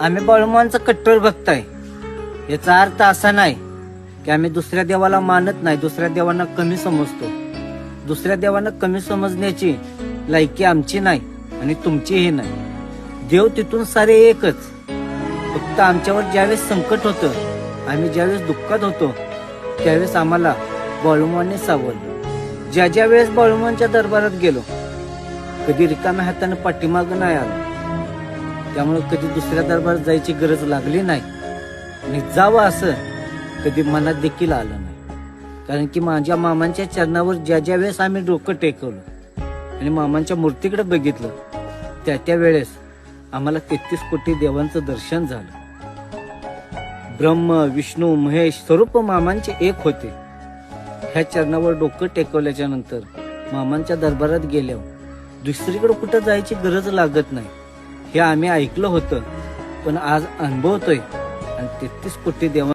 आम्ही बाळूमांचा कट्टर भक्त आहे याचा अर्थ असा नाही की आम्ही दुसऱ्या देवाला मानत नाही दुसऱ्या देवांना कमी समजतो. दुसऱ्या देवांना कमी समजण्याची लायकी आमची नाही आणि तुमचीही नाही. देव तिथून सारे एकच. फक्त आमच्यावर ज्यावेळेस संकट होतं आम्ही ज्यावेळेस दुःखात होतो त्यावेळेस आम्हाला बाळूमाने सावरलं. ज्या ज्या वेळेस बाळूमांच्या दरबारात गेलो कधी रिकाम्या हाताने पाठीमाग नाही आलो. त्यामुळं कधी दुसऱ्या दरबारात जायची गरज लागली नाही. आणि जावं असं कधी मनात देखील आलं नाही. कारण की माझ्या मामांच्या चरणावर ज्या ज्या वेळेस आम्ही डोकं टेकवलं आणि मामांच्या मूर्तीकडे बघितलं त्या त्या वेळेस आम्हाला तेहतीस कोटी देवांचं दर्शन झालं. ब्रह्म विष्णू महेश स्वरूप मामांचे एक होते. ह्या चरणावर डोकं टेकवल्याच्या नंतर मामांच्या दरबारात गेल्यावर दुसरीकडे कुठं जायची गरज लागत नाही. हे आम्ही ऐकलं होतं पण आज अनुभवतोय. आणि तेहतीस कोटी देवा